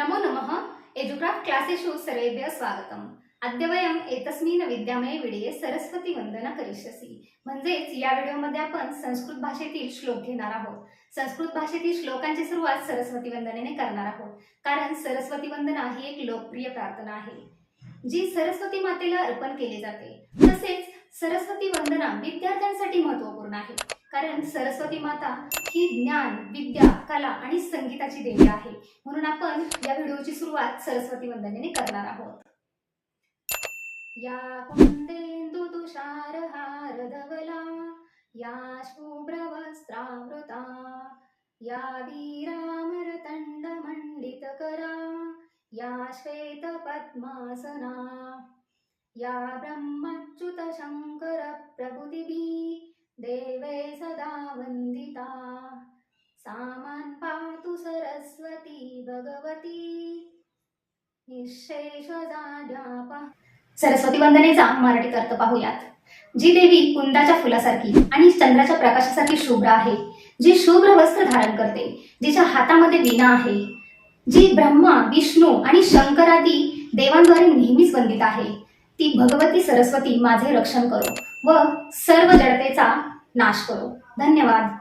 नमो नमः. एजुक्राफ्ट क्लासेषु सर्वेभ्यः स्वागतम्. अद्य वयम् एतस्मिन् विद्यामये विडये सरस्वती वंदना करिष्यसि. म्हणजेच या व्हिडिओमध्ये आपण संस्कृत भाषेतील श्लोक घेणार आहोत. संस्कृत भाषेतील श्लोकांची सुरुवात सरस्वती वंदनेने करणार आहोत. कारण सरस्वती वंदना ही एक लोकप्रिय प्रार्थना आहे. जी सरस्वती मातेला अर्पण केली जाते. तसेच सरस्वती वंदना विद्यार्थ्यांसाठी महत्त्वपूर्ण आहे. कारण सरस्वती माता ही ज्ञान विद्या कला आणि संगीताची देवी आहे. म्हणून आपण या व्हिडिओची सुरुवात सरस्वती वंदनेने करणार आहोत. या कुंदेंदु तुषारहार धवला या शुभ्रवस्त्रावृता या वीरामरतंड मंडित करा या श्वेत पद्मासना या ब्रह्मच्युत सदा वंदिता सामान पातु सरस्वती भगवती। सरस्वती वंदनेचा मराठीत अर्थ पाहूयात. जी देवी कुंदाच्या फुलासारखी आणि चंद्राच्या प्रकाशासारखी शुभ्र आहे जी शुभ्र वस्त्र धारण करते जिच्या हातामध्ये वीणा आहे जी ब्रह्मा विष्णू आणि शंकरादी देवांद्वारे नेहमीच वंदित आहे ती भगवती सरस्वती माझे रक्षण करो व सर्व जडतेचा नाश करो. धन्यवाद.